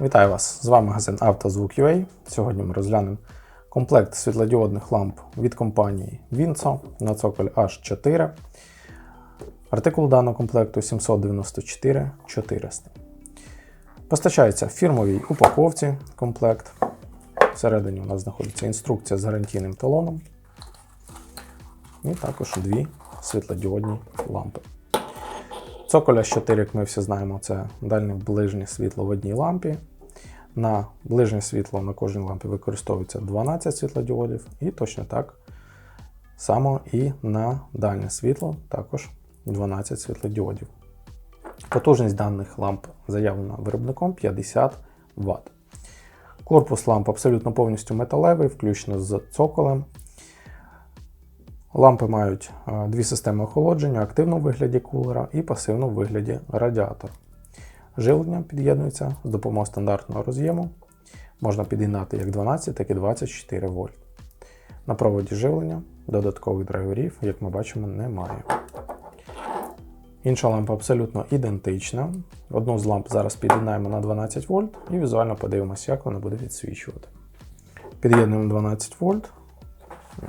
Вітаю вас! З вами магазин «Автозвук.UA». Сьогодні ми розглянемо комплект світлодіодних ламп від компанії Vinco на цоколь H4. Артикул даного комплекту 794 400. Постачається фірмовій упаковці комплект. Всередині у нас знаходиться інструкція з гарантійним талоном. І також дві світлодіодні лампи. Цоколя 4, як ми всі знаємо, це дальнє ближнє світло в одній лампі. На ближнє світло на кожній лампі використовується 12 світлодіодів, і точно так само і на дальнє світло також 12 світлодіодів. Потужність даних ламп заявлена виробником 50 Вт. Корпус ламп абсолютно повністю металевий, включно з цоколем. Лампи мають е, дві системи охолодження, активну в вигляді кулера і пасивну в вигляді радіатора. Живлення під'єднується з допомогою стандартного роз'єму. Можна під'єднати як 12, так і 24 вольт. На проводі живлення додаткових драйверів, як ми бачимо, немає. Інша лампа абсолютно ідентична. Одну з ламп зараз під'єднаємо на 12 вольт і візуально подивимося, як вона буде відсвічувати. Під'єднуємо 12 вольт.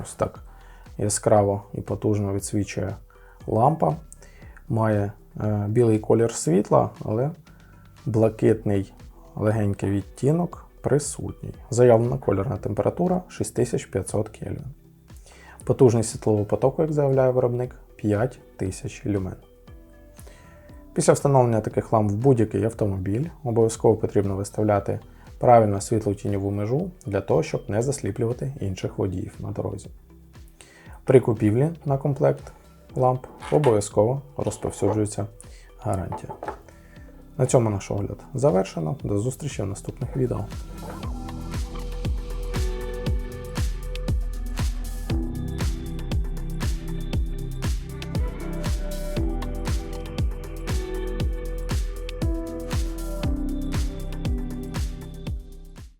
Ось так яскраво і потужно відсвічує лампа. Має е, білий колір світла, але блакитний легенький відтінок присутній. Заявлена кольорна температура 6500 Кельвін. Потужність світлового потоку, як заявляє виробник, 5000 люмен. Після встановлення таких ламп в будь-який автомобіль обов'язково потрібно виставляти правильно світло-тіньову межу для того, щоб не засліплювати інших водіїв на дорозі. При купівлі на комплект ламп обов'язково розповсюджується гарантія. На цьому наш огляд завершено. До зустрічі в наступних відео.